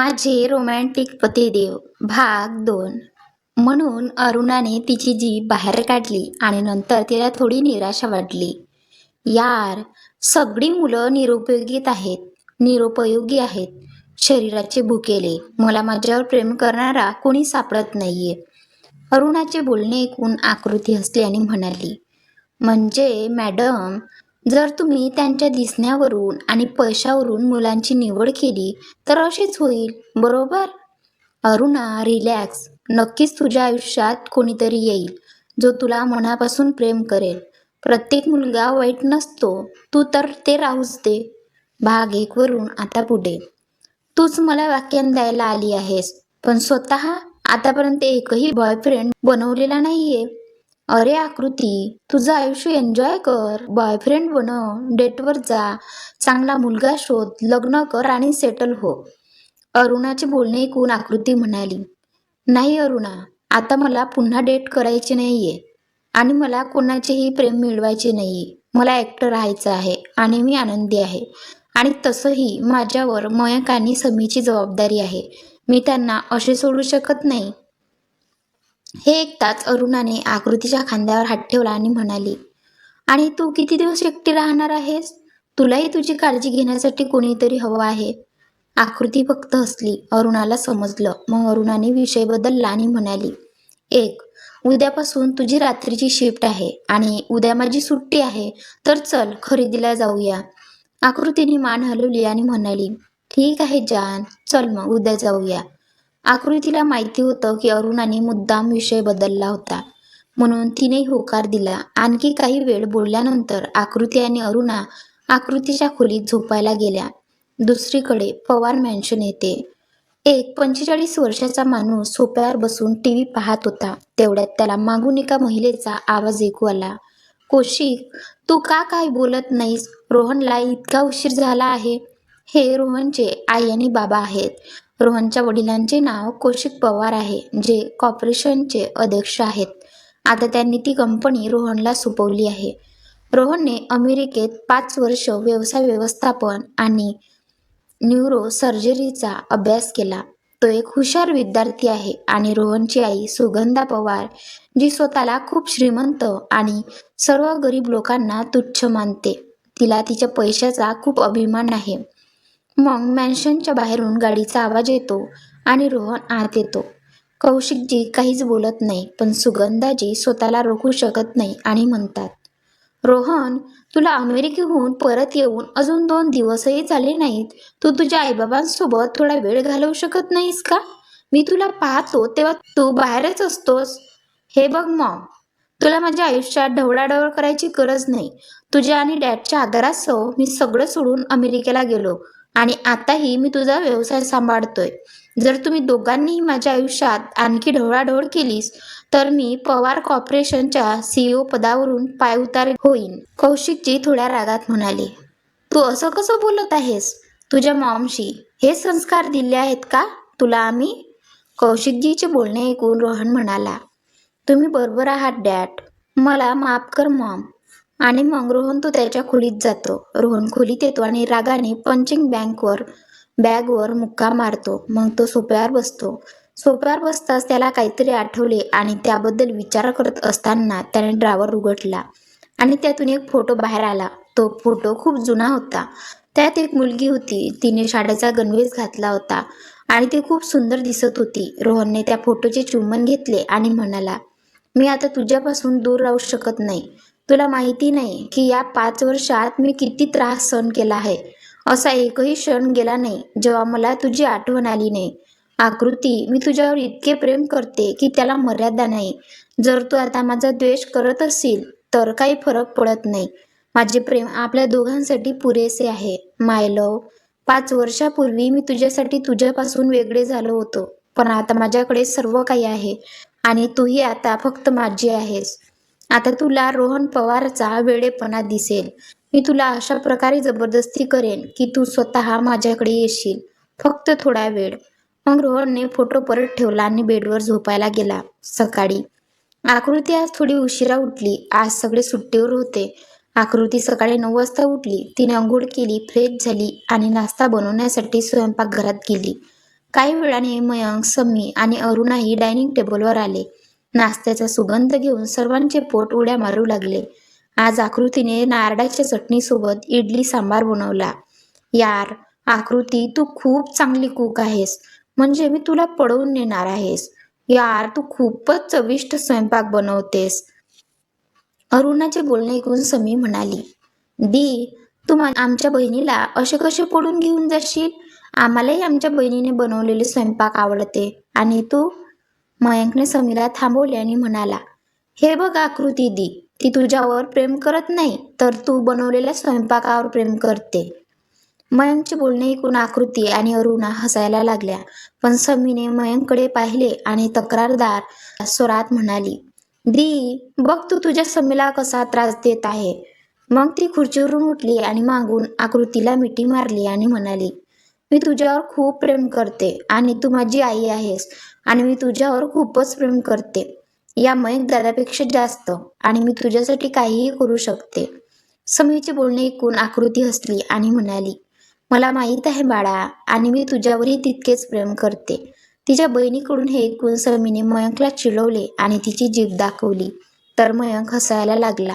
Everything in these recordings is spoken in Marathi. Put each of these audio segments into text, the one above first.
माझे रोमॅन्टिक पतिदेव भाग दोन. म्हणून अरुणाने तिची जीभ बाहेर काढली आणि नंतर तिला थोडी निराशा वाटली. यार सगळी मुलं निरुपयोगीत आहेत निरुपयोगी आहेत. शरीराचे भुकेले मला माझ्यावर प्रेम करणारा कोणी सापडत नाहीये. अरुणाचे बोलणे ऐकून आकृती हसली आणि म्हणाली. म्हणजे मॅडम जर तुम्ही त्यांच्या दिसण्यावरून आणि पैशावरून मुलांची निवड केली तर असेच होईल बरोबर? अरुणा रिलॅक्स. नक्कीच तुझ्या आयुष्यात कोणीतरी येईल जो तुला मनापासून प्रेम करेल. प्रत्येक मुलगा वाईट नसतो तू तर ते राहूच दे. भाग एक वरून आता पुढे. तूच मला व्याख्यान द्यायला आली आहेस पण स्वतः आतापर्यंत एकही बॉयफ्रेंड बनवलेला नाहीये. अरे आकृती तुझं आयुष्य एन्जॉय कर. बॉयफ्रेंड बनव डेटवर जा. चांगला मुलगा शोध लग्न कर आणि सेटल हो. अरुणाचे बोलणे ऐकून आकृती म्हणाली नाही अरुणा आता मला पुन्हा डेट करायची नाहीये आणि मला कोणाचेही प्रेम मिळवायचे नाहीये. मला ॲक्टर राहायचं आहे आणि मी आनंदी आहे आणि तसंही माझ्यावर मयक आणि समीची जबाबदारी आहे. मी त्यांना असे सोडू शकत नाही. हे ऐकताच अरुणाने आकृतीच्या खांद्यावर हात ठेवला आणि म्हणाली आणि तू किती दिवस एकटी राहणार आहेस? तुलाही तुझी काळजी घेण्यासाठी कोणीतरी हवं आहे. आकृती फक्त हसली. अरुणाला समजलं. मग अरुणाने विषय बदलला आणि म्हणाली एक उद्यापासून तुझी रात्रीची शिफ्ट आहे आणि उद्या माझी सुट्टी आहे तर चल खरेदीला जाऊया. आकृतीने मान हलवली आणि म्हणाली ठीक आहे जान. चल मग उद्या जाऊया. आकृतीला माहिती होतं की अरुणाने मुद्दाम विषय बदलला होता. म्हणून तिने होकार दिला. आणखी काही वेळ बोलल्यानंतर आकृती आणि अरुणा आकृतीच्या खोलीत झोपायला गेल्या. दुसरीकडे पवार मॅन्शन येते. एक पंचेचाळीस वर्षाचा माणूस सोप्यावर बसून टी व्ही पाहत होता. तेवढ्यात त्याला मागून एका महिलेचा आवाज ऐकू आला. कौशिक तू का काय बोलत नाहीस? रोहनला इतका उशीर झाला आहे. हे रोहनचे आई आणि बाबा आहेत. रोहनच्या वडिलांचे नाव कौशिक पवार आहे जे कॉर्पोरेशनचे अध्यक्ष आहेत. आता त्यांनी ती कंपनी रोहनला सोपवली आहे. रोहनने अमेरिकेत पाच वर्ष व्यवसाय व्यवस्थापन आणि न्यूरो सर्जरीचा अभ्यास केला. तो एक हुशार विद्यार्थी आहे आणि रोहनची आई सुगंधा पवार जी स्वतःला खूप श्रीमंत आणि सर्व गरीब लोकांना तुच्छ मानते. तिला तिच्या पैशाचा खूप अभिमान आहे. मग मॅन्शनच्या बाहेरून गाडीचा आवाज येतो आणि रोहन आत येतो. कौशिकजी काहीच बोलत नाही पण सुगंधाजी स्वतःला रोखू शकत नाही आणि म्हणतात रोहन तुला अमेरिकेहून परत येऊन अजून दोन दिवसही झाले नाहीत. तू तुझ्या आईबाबांसोबत थोडा वेळ घालवू शकत नाहीस का? मी तुला पाहतो तेव्हा तू बाहेरच असतोस. हे बघ मॉम तुला माझ्या आयुष्यात ढवळाढवळ करायची गरज नाही. तुझ्या आणि डॅडच्या आधारासह मी सगळं सोडून अमेरिकेला गेलो. आणि आताही मी तुझा व्यवसाय सांभाळतोय. जर तुम्ही दोघांनीही माझ्या आयुष्यात आणखी ढवळाढवळ केलीस तर मी पवार कॉर्पोरेशनच्या सीईओ पदावरून पायउतार होईन कौशिकजी थोड्या रागात म्हणाले. तू असं कसं बोलत आहेस? तुझ्या मॉमशी हे संस्कार दिले आहेत का तुला आम्ही? कौशिकजीचे बोलणे ऐकून रोहन म्हणाला. तुम्ही बरोबर आहात डॅट मला माफ कर मॉम. आणि मग रोहन तो त्याच्या खोलीत जातो. रोहन खोलीत येतो आणि रागाने पंचिंग बँकवर बॅगवर मुक्का मारतो. मग तो सोप्यावर बसतो. सोप्यावर बसताच त्याला काहीतरी आठवले आणि त्याबद्दल विचार करत असताना त्याने ड्रावर उघडला आणि त्यातून एक फोटो बाहेर आला. तो फोटो खूप जुना होता. त्यात एक मुलगी होती. तिने शाळेचा गणवेश घातला होता आणि ती खूप सुंदर दिसत होती. रोहनने त्या फोटोचे चुंबन घेतले आणि म्हणाला मी आता तुझ्यापासून दूर राहू शकत नाही. तुला माहिती नाही की या पाच वर्षात मी किती त्रास सहन केला आहे? असा एकही क्षण गेला नाही जेव्हा मला तुझी आठवण आली नाही. आकृती मी तुझ्यावर इतके प्रेम करते की त्याला मर्यादा नाही. जर तू आता माझा द्वेष करत असशील तर काही फरक पडत नाही. माझे प्रेम आपल्या दोघांसाठी पुरेसे आहे. माय लव पाच वर्षापूर्वी मी तुझ्यासाठी तुझ्यापासून वेगळे झालो होतो पण आता माझ्याकडे सर्व काही आहे आणि तूही आता फक्त माझी आहेस. आता तुला रोहन पवारचा वेळेपणा दिसेल. मी तुला अशा प्रकारे जबरदस्ती करेन की तू स्वतः माझ्याकडे येशील फक्त थोडा वेळ. मग रोहनने फोटो परत ठेवला आणि बेडवर झोपायला गेला. सकाळी आकृती आज थोडी उशिरा उठली. आज सगळे सुट्टीवर होते. आकृती सकाळी नऊ वाजता उठली. तिने अंघोळ केली फ्रेश झाली आणि नाश्ता बनवण्यासाठी स्वयंपाकघरात गेली. काही वेळाने मयंक समी आणि अरुणाही डायनिंग टेबलवर आले. नाश्त्याचा सुगंध घेऊन सर्वांचे पोट उड्या मारू लागले. आज आकृतीने नारळाच्या चटणीसोबत इडली सांबार बनवला. यार आकृती तू खूप चांगली कूक आहेस. म्हणजे मी तुला पळवून नेणार आहेस. यार तू खूपच चविष्ट स्वयंपाक बनवतेस. अरुणाचे बोलणे ऐकून समी म्हणाली दी तू आमच्या बहिणीला असे कसे पडून घेऊन जाशील? आम्हालाही आमच्या बहिणीने बनवलेले स्वयंपाक आवडते. आणि तू? मयंकने समीला थांबवले आणि म्हणाला हे बघ आकृती दी ती तुझ्यावर प्रेम करत नाही तर तू बनवलेल्या स्वयंपाकावर प्रेम करते. मयंकचे बोलणे ऐकून आकृती आणि अरुणा हसायला लागल्या पण समीने मयंककडे पाहिले आणि तक्रारदार स्वरात म्हणाली दी बघ तू तुझ्या समीला कसा त्रास देत आहे. मग ती खुर्चीवरून उठली आणि मागून आकृतीला मिठी मारली आणि म्हणाली मी तुझ्यावर खूप प्रेम करते आणि तू माझी आई आहेस आणि मी तुझ्यावर खूपच प्रेम करते. या मयंक दादापेक्षा जास्त आणि मी तुझ्यासाठी काहीही करू शकते. समीचे बोलणे ऐकून आकृती हसली आणि म्हणाली मला माहीत आहे बाळा आणि मी तुझ्यावरही तितकेच प्रेम करते. तिच्या बहिणीकडून हे ऐकून समीने मयंकला चिडवले आणि तिची जीभ दाखवली. तर मयंक हसायला लागला.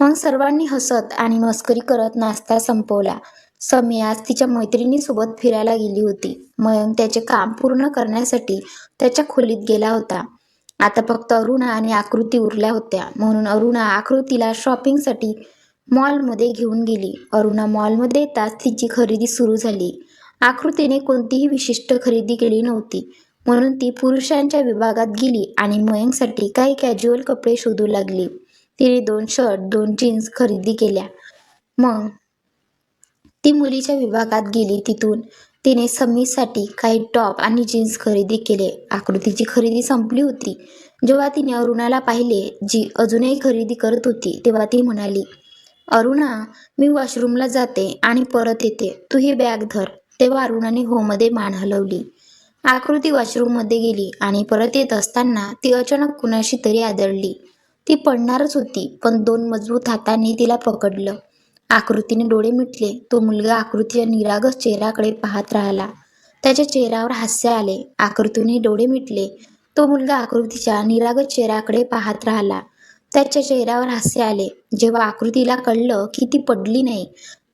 मग सर्वांनी हसत आणि मस्करी करत नाश्ता संपवला. समी आज तिच्या मैत्रिणीसोबत फिरायला गेली होती. मयंक त्याचे काम पूर्ण करण्यासाठी त्याच्या खोलीत गेला होता. आता फक्त अरुणा आणि आकृती उरल्या होत्या. म्हणून अरुणा आकृतीला शॉपिंगसाठी मॉलमध्ये घेऊन गेली. अरुणा मॉलमध्ये येताच तिची खरेदी सुरू झाली. आकृतीने कोणतीही विशिष्ट खरेदी केली नव्हती. म्हणून ती पुरुषांच्या विभागात गेली आणि मयंकसाठी काही कॅज्युअल कपडे शोधू लागली. तिने दोन शर्ट दोन जीन्स खरेदी केल्या. मग ती मुलीच्या विभागात गेली तिथून. तिने समीसाठी काही टॉप आणि जीन्स खरेदी केले. आकृतीची खरेदी संपली होती. जेव्हा तिने अरुणाला पाहिले जी अजूनही खरेदी करत होती तेव्हा ती म्हणाली अरुणा मी वॉशरूमला जाते आणि परत येते. तू ही बॅग धर. तेव्हा अरुणाने होमध्ये मान हलवली. आकृती वॉशरूममध्ये गेली आणि परत येत असताना ती अचानक कुणाशी तरी आदळली. ती पडणारच होती पण दोन मजबूत हातांनी तिला पकडलं. आकृतीने डोळे मिटले. तो मुलगा आकृतीच्या निरागस चेहऱ्याकडे पाहत राहिला. त्याच्या चेहऱ्यावर हास्य आले. आकृतीने डोळे मिटले. तो मुलगा आकृतीच्या निरागस चेहऱ्याकडे पाहत राहिला. त्याच्या चेहऱ्यावर हास्य आले. जेव्हा आकृतीला कळलं की ती पडली नाही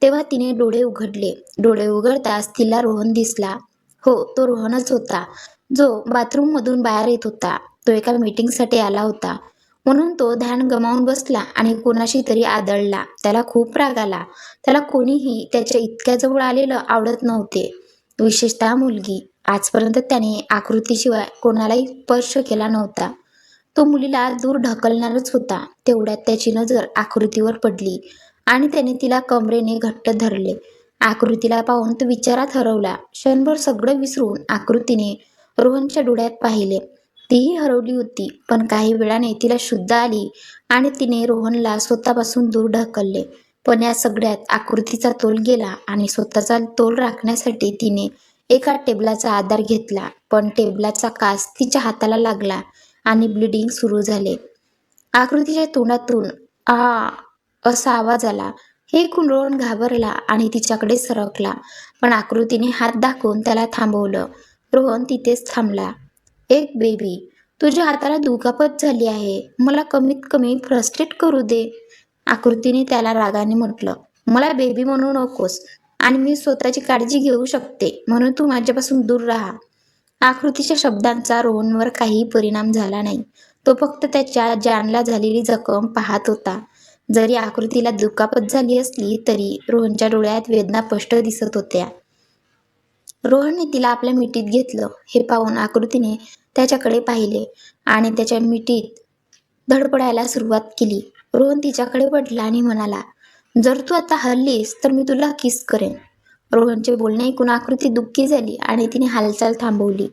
तेव्हा तिने डोळे उघडले. डोळे उघडताच तिला रोहन दिसला. हो तो रोहनच होता. जो बाथरूममधून बाहेर येत होता. तो एका मीटिंगसाठी आला होता. म्हणून तो ध्यान गमावून बसला आणि कोणाशी तरी आदळला. त्याला खूप राग आला. त्याला कोणीही त्याच्या इतक्या जवळ आलेलं आवडत नव्हते. विशेषतः मुलगी. आजपर्यंत त्याने आकृतीशिवाय कोणालाही स्पर्श केला नव्हता. तो मुलीला दूर ढकलणारच होता. तेवढ्यात त्याची नजर आकृतीवर पडली आणि त्याने तिला कमरेने घट्ट धरले. आकृतीला पाहून तो विचारात हरवला. क्षणभर सगळं विसरून आकृतीने रोहनच्या डोळ्यात पाहिले. तीही हरवली होती. पण काही वेळाने तिला शुद्ध आली आणि तिने रोहनला स्वतःपासून दूर ढकलले. पण या सगळ्यात आकृतीचा तोल गेला आणि स्वतःचा तोल राखण्यासाठी तिने एका टेबलाचा आधार घेतला. पण टेबलाचा कास तिच्या हाताला लागला आणि ब्लिडिंग सुरू झाले. आकृतीच्या तोंडातून आ असा आवाज आला. हे ऐकून रोहन घाबरला आणि तिच्याकडे सरकला. पण आकृतीने हात दाखवून त्याला थांबवलं. रोहन तिथेच थांबला. एक बेबी तुझ्या हाताला दुखापत झाली आहे. मला कमीत कमी फ्रस्ट्रेट करू दे. आकृतीने त्याला रागाने म्हटलं मला बेबी म्हणू नकोस आणि मी स्वतःची काळजी घेऊ शकते म्हणून तू माझ्यापासून दूर राहा. आकृतीच्या शब्दांचा रोहनवर काही परिणाम झाला नाही. तो फक्त त्याच्या जानला झालेली जखम पाहत होता. जरी आकृतीला दुखापत झाली असली तरी रोहनच्या डोळ्यात वेदना स्पष्ट दिसत होत्या. रोहनने तिला आपल्या मिठीत घेतलं. हे पाहून आकृतीने त्याच्याकडे पाहिले आणि त्याच्या मिठीत धडपडायला सुरुवात केली. रोहन तिच्याकडे पडला आणि म्हणाला जर तू आता हल्लीस तर मी तुला किस करेन? रोहनचे बोलणे ऐकून आकृती दुःखी झाली आणि तिने हालचाल थांबवली.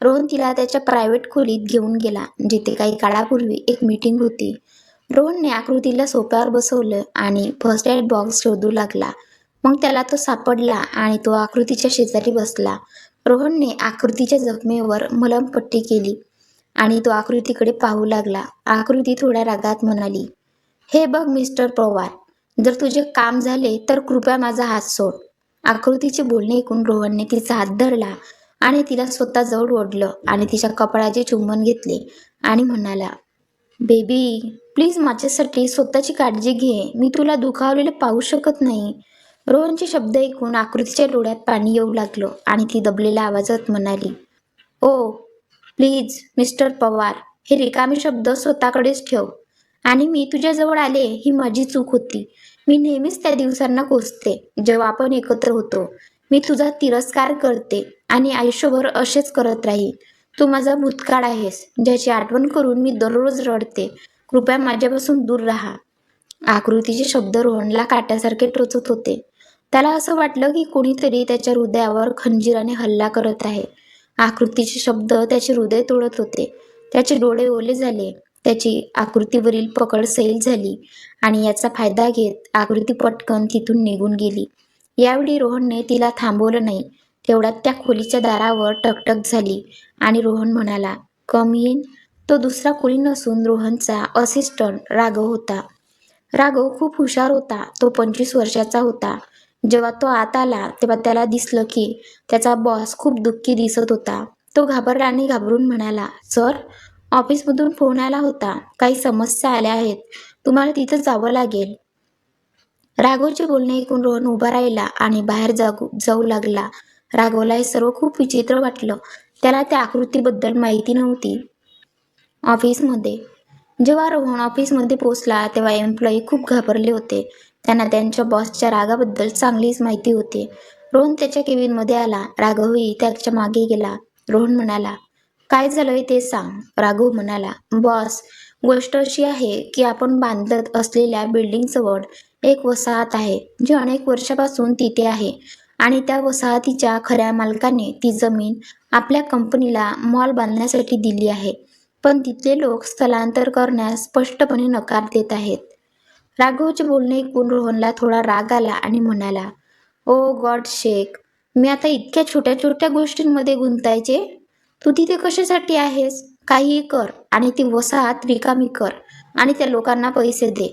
रोहन तिला त्याच्या प्रायव्हेट खोलीत घेऊन गेला जिथे काही काळापूर्वी एक मीटिंग होती. रोहनने आकृतीला सोप्यावर बसवलं आणि फर्स्ट एड बॉक्स शोधू लागला. मग त्याला तो सापडला आणि तो आकृतीच्या शेजारी बसला. रोहनने आकृतीच्या जखमेवर मलमपट्टी केली आणि तो आकृतीकडे पाहू लागला. आकृती थोड्या रागात म्हणाली हे बघ मिस्टर पवार जर तुझे काम झाले तर कृपया माझा हात सोड. आकृतीचे बोलणे ऐकून रोहनने तिचा हात धरला आणि तिला स्वतः जवळ ओढलं आणि तिच्या कपाळाचे चुंबन घेतले आणि म्हणाला बेबी प्लीज माझ्यासाठी स्वतःची काळजी घे. मी तुला दुखावलेलं पाहू शकत नाही. रोहनचे शब्द ऐकून आकृतीच्या डोळ्यात पाणी येऊ लागलं आणि ती दबलेल्या आवाजात म्हणाली ओ प्लीज मिस्टर पवार हे रिकामे शब्द स्वतःकडेच ठेव. आणि मी तुझ्याजवळ आले ही माझी चूक होती. मी नेहमीच त्या दिवसांना कोसते जेव्हा आपण एकत्र होतो. मी तुझा तिरस्कार करते आणि आयुष्यभर असेच करत राहील. तू माझा भूतकाळ आहेस ज्याची आठवण करून मी दररोज रडते. कृपया माझ्यापासून दूर राहा. आकृतीचे शब्द रोहनला काट्यासारखे टोचत होते. त्याला असं वाटलं की कोणीतरी त्याच्या हृदयावर खंजीराने हल्ला करत आहे. आकृतीचे शब्द त्याचे हृदय तोडत होते. त्याचे डोळे ओले झाले. त्याची आकृतीवरील पकड सैल झाली आणि याचा फायदा घेत आकृती पटकन तिथून निघून गेली. यावेळी रोहनने तिला थांबवलं नाही. तेवढ्यात त्या खोलीच्या दारावर टकटक झाली आणि रोहन म्हणाला कम येईन तो दुसरा कोणी नसून रोहनचा असिस्टंट राघव होता. राघव खूप हुशार होता. तो पंचवीस वर्षाचा होता. जेव्हा तो आत आला तेव्हा त्याला दिसलं की त्याचा बॉस खूप दुःखी दिसत होता. तो घाबरला आणि घाबरून म्हणाला सर ऑफिसमधून फोन आला होता. काही समस्या आल्या आहेत. तुम्हाला तिथं जावं लागेल. राघवचे बोलणे ऐकून रोहन उभा राहिला आणि बाहेर जाऊ जाऊ लागला. राघवला हे सर्व खूप विचित्र वाटलं. त्याला त्या आकृतीबद्दल माहिती नव्हती. ऑफिसमध्ये जेव्हा रोहन ऑफिसमध्ये पोचला तेव्हा एम्प्लॉई खूप घाबरले होते. त्यांना त्यांच्या बॉसच्या रागाबद्दल चांगलीच माहिती होती. रोहन त्याच्या केबिनमध्ये आला. राघवही त्याच्यामागे गेला. रोहन म्हणाला काय झालंय ते सांग. राघव म्हणाला बॉस गोष्ट अशी आहे की आपण बांधत असलेल्या बिल्डिंगजवळ एक वसाहत आहे जी अनेक वर्षापासून तिथे आहे. आणि त्या वसाहतीच्या खऱ्या मालकाने ती जमीन आपल्या कंपनीला मॉल बांधण्यासाठी दिली आहे. पण तिथले लोक स्थलांतर करण्यास स्पष्टपणे नकार देत आहेत. राघवचे बोलणे ऐकून रोहनला थोडा राग आला आणि म्हणाला ओ गॉड शेख मी आता इतक्या छोट्या छोट्या गोष्टींमध्ये गुंतायचे? तू तिथे कशासाठी आहेस? काहीही कर आणि ती वसाहत रिकामी कर आणि त्या लोकांना पैसे दे.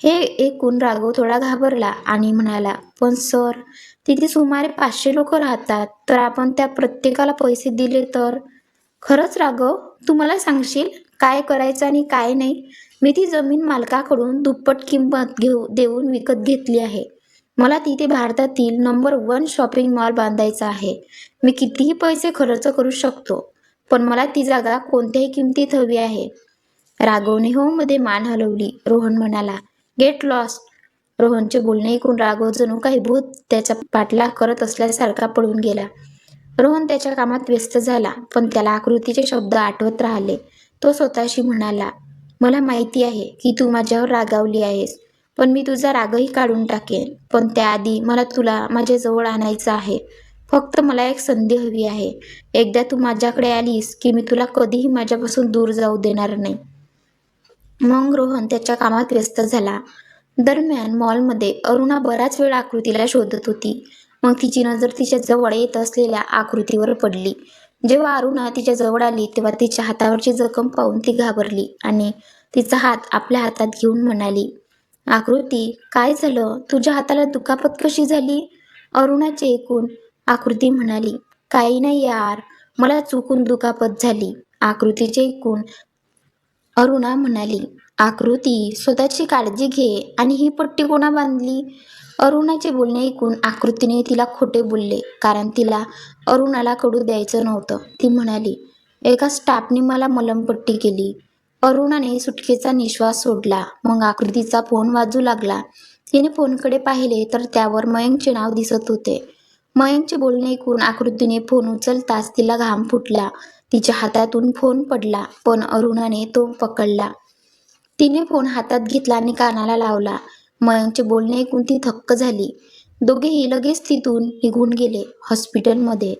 हे ऐकून राघव थोडा घाबरला आणि म्हणाला पण सर तिथे सुमारे पाचशे लोक राहतात तर आपण त्या प्रत्येकाला पैसे दिले तर? खरंच राघव तू मला सांगशील? काय करायचं आणि काय नाही मी ती जमीन मालकाकडून दुप्पट किंमत घेऊ देऊन विकत घेतली आहे. मला तिथे भारतातील नंबर वन शॉपिंग मॉल बांधायचा आहे. मी कितीही पैसे खर्च करू शकतो पण मला ती जागा कोणत्याही किमतीत हवी आहे. राघवने हो मध्ये मान हलवली. रोहन म्हणाला गेट लॉस्ट रोहनचे बोलणे ऐकून राघव जणू काही भूत त्याचा पाठलाग करत असल्यासारखा पळून गेला. रोहन त्याच्या कामात व्यस्त झाला पण त्याला आकृतीचे शब्द आठवत राहिले. तो स्वतःशी म्हणाला मला माहिती आहे की तू माझ्यावर रागावली आहेस पण मी तुझा रागही काढून टाकेन. पण त्याआधी मला तुला माझ्याजवळ आणायचं आहे. फक्त मला एक संधी हवी आहे. एकदा तू माझ्याकडे आलीस की मी तुला कधीही माझ्यापासून दूर जाऊ देणार नाही. मग रोहन त्याच्या कामात व्यस्त झाला. दरम्यान मॉलमध्ये अरुणा बराच वेळ आकृतीला शोधत होती. मग तिची नजर तिच्या जवळ येत असलेल्या आकृतीवर पडली. जेव्हा अरुणा तिच्या जवळ आली तेव्हा तिच्या हातावरची जखम पाहून ती घाबरली आणि तिचा हात आपल्या हातात घेऊन म्हणाली आकृती काय झालं? तुझ्या हाताला दुखापत कशी झाली? अरुणाचे ऐकून आकृती म्हणाली काही नाही यार मला चुकून दुखापत झाली. आकृतीचे ऐकून अरुणा म्हणाली आकृती स्वतःची काळजी घे आणि ही पट्टी कोणा बांधली? अरुणाचे बोलणे ऐकून आकृतीने तिला खोटे बोलले कारण तिला अरुणाला कडू द्यायचं नव्हतं. ती म्हणाली एका स्टाफने मला मलमपट्टी केली. अरुणाने सुटकेचा निश्वास सोडला. मग आकृतीचा फोन वाजू लागला. तिने फोनकडे पाहिले तर त्यावर मयंकचे नाव दिसत होते. मयंकचे बोलणे ऐकून आकृतीने फोन उचलताच तिला घाम फुटला. तिच्या हातातून फोन पडला पण अरुणाने तो पकडला. तिने फोन हातात घेतला आणि कानाला लावला. मयंकचे बोलणे ऐकून ती थक्क झाली. दोघेही लगेच तिथून निघून गेले हॉस्पिटलमध्ये.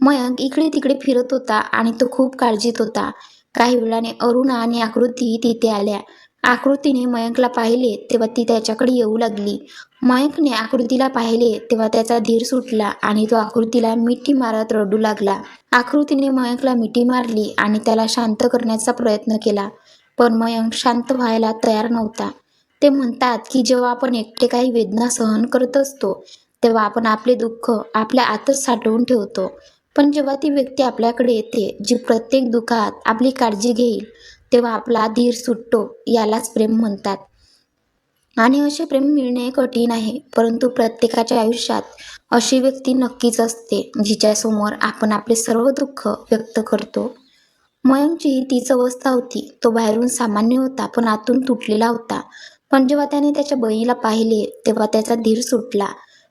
मयंक इकडे तिकडे फिरत होता आणि तो खूप काळजीत होता. काही वेळाने अरुणा आणि आकृती तिथे आल्या. आकृतीने मयंकला पाहिले तेव्हा ती त्याच्याकडे येऊ लागली. मयंकने आकृतीला पाहिले तेव्हा त्याचा धीर सुटला आणि तो आकृतीला मिठी मारत रडू लागला. आकृतीने मयंकला मिठी मारली आणि त्याला शांत करण्याचा प्रयत्न केला. पण मयंक शांत व्हायला तयार नव्हता. ते म्हणतात की जेव्हा आपण एकटे काही वेदना सहन करत असतो तेव्हा आपण आपले दुःख आपल्या आतच साठवून ठेवतो. पण जेव्हा ती व्यक्ती आपल्याकडे येते जी प्रत्येक दुःखात आपली काळजी घेईल तेव्हा आपला धीर सुटतो यालाच प्रेम म्हणतात. आणि असे प्रेम मिळणे कठीण आहे परंतु प्रत्येकाच्या आयुष्यात अशी व्यक्ती नक्कीच असते जिच्यासमोर आपण आपले सर्व दुःख व्यक्त करतो. मयंकची तीच अवस्था होती. तो बाहेरून सामान्य होता पण आतून तुटलेला होता. पण जेव्हा त्याने त्याच्या बहिणीला पाहिले तेव्हा त्याचा धीर सुटला.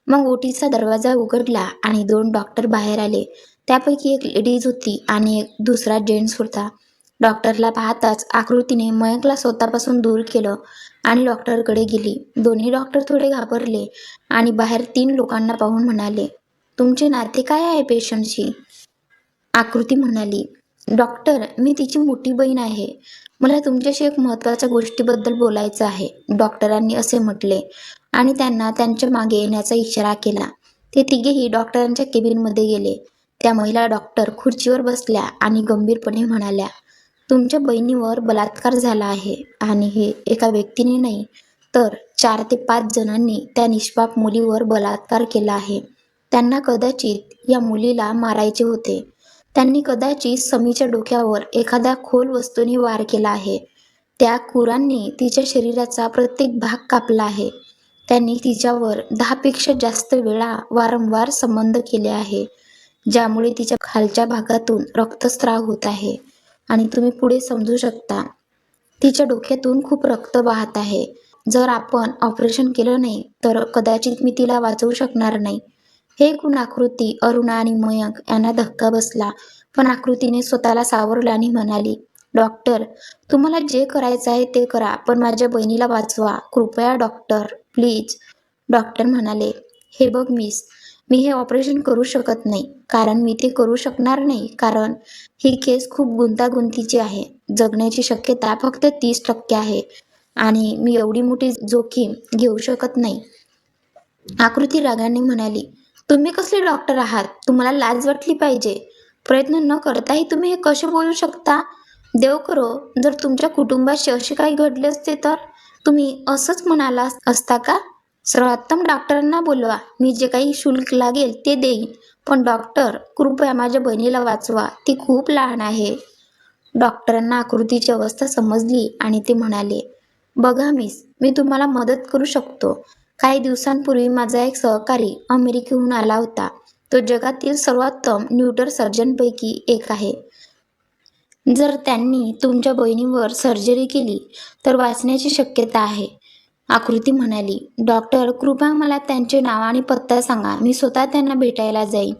मग ओटीचा दरवाजा उघडला आणि दोन डॉक्टर बाहेर आले. त्यापैकी एक लेडीज होती आणि एक दुसरा जेंट्स होता. डॉक्टरला पाहताच आकृतीने मयंकला स्वतःपासून दूर केलं आणि डॉक्टरकडे गेली. दोन्ही डॉक्टर थोडे घाबरले आणि बाहेर तीन लोकांना पाहून म्हणाले तुमचे नाते काय आहे पेशंटशी? आकृती म्हणाली डॉक्टर मी तिची मोठी बहीण आहे. मला तुमच्याशी एक महत्त्वाच्या गोष्टीबद्दल बोलायचं आहे. डॉक्टरांनी असे म्हटले आणि त्यांना त्यांच्या मागे येण्याचा इशारा केला. ते तिघेही डॉक्टरांच्या केबिनमध्ये गेले. त्या महिला डॉक्टर खुर्चीवर बसल्या आणि गंभीरपणे म्हणाल्या तुमच्या बहिणीवर बलात्कार झाला आहे आणि हे एका व्यक्तीने नाही तर चार ते पाच जणांनी त्या निष्पाप मुलीवर बलात्कार केला आहे. त्यांना कदाचित या मुलीला मारायचे होते. त्यांनी कदाचित समीच्या डोक्यावर एखाद्या खोल वस्तूने वार केला आहे. त्या कुरांनी तिच्या शरीराचा प्रत्येक भाग कापला आहे. त्यांनी तिच्यावर दहापेक्षा जास्त वेळा वारंवार संबंध केले आहे ज्यामुळे तिच्या खालच्या भागातून रक्तस्राव होत आहे. आणि तुम्ही पुढे समजू शकता तिच्या डोक्यातून खूप रक्त वाहत आहे. जर आपण ऑपरेशन केलं नाही तर कदाचित मी तिला वाचवू शकणार नाही. हे गुण आकृती अरुणा आणि मयंक यांना धक्का बसला. पण आकृतीने स्वतःला सावरलं आणि म्हणाली डॉक्टर तुम्हाला जे करायचं आहे ते करा पण माझ्या बहिणीला वाचवा. कृपया डॉक्टर प्लीज. डॉक्टर म्हणाले हे बघ मिस मी हे ऑपरेशन करू शकत नाही कारण मी ते करू शकणार नाही कारण ही केस खूप गुंतागुंतीची आहे. जगण्याची शक्यता फक्त तीस टक्के आहे आणि मी एवढी मोठी जोखीम घेऊ शकत नाही. आकृती रागाने म्हणाली तुम्ही कसले डॉक्टर आहात? तुम्हाला लाज वाटली पाहिजे. प्रयत्न न करताही तुम्ही हे कसे बोलू शकता? देव करो जर तुमच्या कुटुंबाशी असे काही घडले असते तर? तुम्ही असंच म्हणाला असता का? सर्वोत्तम डॉक्टरांना बोलवा. मी जे काही शुल्क लागेल ते देईन. पण डॉक्टर कृपया माझ्या बहिणीला वाचवा. ती खूप लहान आहे. डॉक्टरांना आकृतीची अवस्था समजली आणि ते म्हणाले बघा मिस मी तुम्हाला मदत करू शकतो. काही दिवसांपूर्वी माझा एक सहकारी अमेरिकेहून आला होता. तो जगातील सर्वोत्तम न्यूटर सर्जनपैकी एक आहे. जर त्यांनी तुमच्या बहिणीवर सर्जरी केली तर वाचण्याची शक्यता आहे आकृती म्हणाली. डॉक्टर कृपया मला त्यांचे नाव आणि पत्ता सांगा. मी स्वतः त्यांना भेटायला जाईन.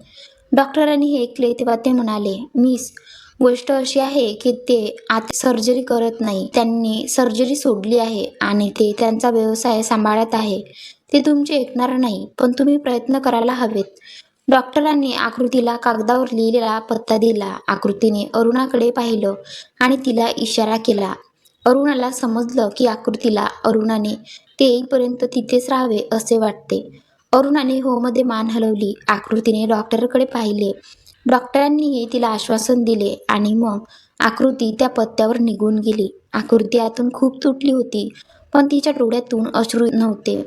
डॉक्टरांनी हे ऐकले तेव्हा ते म्हणाले मिस गोष्ट अशी आहे की ते आता सर्जरी करत नाही. त्यांनी सर्जरी सोडली आहे आणि ते त्यांचा व्यवसाय सांभाळत आहे. ते तुमचे ऐकणार नाही पण तुम्ही प्रयत्न करायला हवेत. डॉक्टरांनी आकृतीला कागदावर लिहिलेला पत्ता दिला. आकृतीने अरुणाकडे पाहिलं आणि तिला इशारा केला. अरुणाला समजलं की आकृतीला अरुणाने ते येईपर्यंत तिथेच राहावे असे वाटते. अरुणाने होमध्ये मान हलवली. आकृतीने डॉक्टरकडे पाहिले. डॉक्टरांनीही तिला आश्वासन दिले आणि मग आकृती त्या पत्त्यावर निघून गेली. आकृती आतून खूप तुटली होती पण तिच्या डोळ्यातून अश्रू नव्हते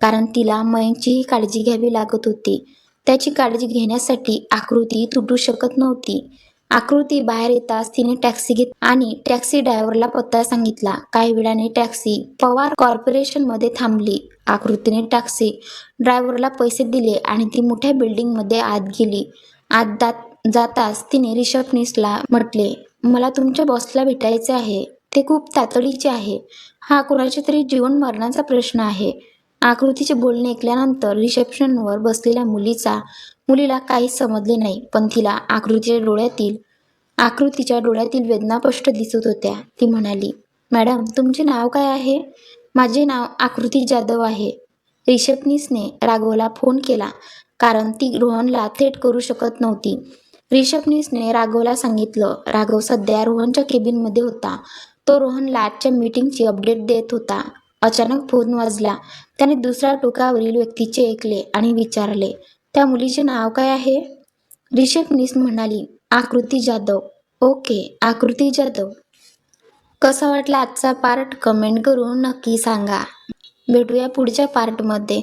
कारण तिला मयंकचीही काळजी घ्यावी लागत होती. त्याची काळजी घेण्यासाठी आकृती तुटू शकत नव्हती. आकृती बाहेर येताच तिने टॅक्सी घेत आणि टॅक्सी ड्रायव्हरला पत्ता सांगितला. काही वेळाने टॅक्सी पवार कॉर्पोरेशनमध्ये थांबली. आकृतीने टॅक्सी ड्रायव्हरला पैसे दिले आणि ती मोठ्या बिल्डिंगमध्ये आत गेली. आत दात जाताच तिने रिसेप्शनिस्टला म्हटले मला तुमच्या बॉसला भेटायचे आहे. ते खूप तातडीचे आहे. हा कुणाच्या तरी जीवन मरणाचा प्रश्न आहे. आकृतीचे बोलणे ऐकल्यानंतर रिसेप्शनवर बसलेल्या मुलीचा मुलीला काहीच समजले नाही पण तिला आकृतीच्या डोळ्यातील आकृतीच्या डोळ्यातील वेदना स्पष्ट दिसत होत्या. ती म्हणाली मॅडम तुमचे नाव काय आहे? माझे नाव आकृती जाधव आहे. रिसेप्शनिस्टने राघवला फोन केला. कारण ती रोहनला थेट करू शकत नव्हती. रिषभनीसने राघवला सांगितलं. राघव सध्या रोहनच्या केबिनमध्ये होता. तो रोहनला आजच्या मीटिंगची अपडेट देत होता. अचानक फोन वाजला. त्याने दुसऱ्या टोकावरील व्यक्तीचे ऐकले आणि विचारले त्या मुलीचे नाव काय आहे? रिषभनीस म्हणाली आकृती जाधव. ओके आकृती जाधव. कसा वाटला आजचा पार्ट कमेंट करून नक्की सांगा. भेटूया पुढच्या पार्टमध्ये.